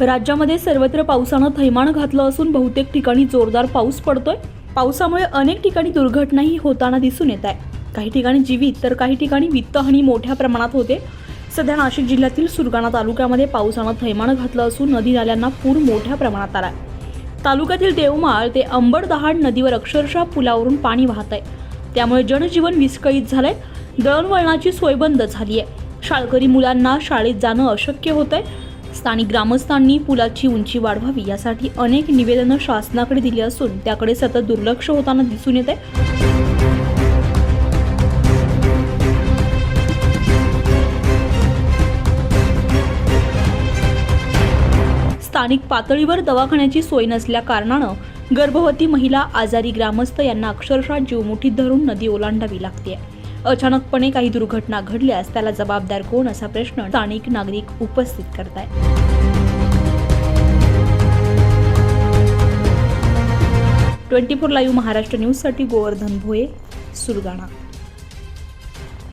राज्यामध्ये सर्वत्र पावसानं थैमान घातलं असून बहुतेक ठिकाणी जोरदार पाऊस पडतोय. पावसामुळे अनेक ठिकाणी दुर्घटनाही होताना दिसून येत आहे. काही ठिकाणी जीवित तर काही ठिकाणी वित्तहानी मोठ्या प्रमाणात होते. सध्या नाशिक जिल्ह्यातील सुरगाणा तालुक्यामध्ये पावसानं थैमान घातलं असून नदी नाल्यांना पूर मोठ्या प्रमाणात आलाय. तालुक्यातील देवमाळ ते अंबड दहाड नदीवर अक्षरशः पुलावरून पाणी वाहत आहे त्यामुळे जनजीवन विस्कळीत झालंय. दळणवळणाची सोय बंद झाली आहे शाळकरी मुलांना शाळेत जाणं अशक्य होत आहे स्थानिक ग्रामस्थांनी पुलाची उंची वाढवावी यासाठी अनेक निवेदनं शासनाकडे दिली असून त्याकडे सतत दुर्लक्ष होताना दिसून येत आहे स्थानिक पातळीवर दवाखान्याची सोय नसल्या कारणानं गर्भवती महिला आजारी ग्रामस्थ यांना अक्षरशः जीवमुठीत धरून नदी ओलांडावी लागते अचानकपणे काही दुर्घटना घडल्यास त्याला जबाबदार कोण असा प्रश्न स्थानिक नागरिक उपस्थित करतायत. ट्वेंटी फोर लाईव्ह महाराष्ट्र न्यूजसाठी गोवर्धन भोये सुरगाणा.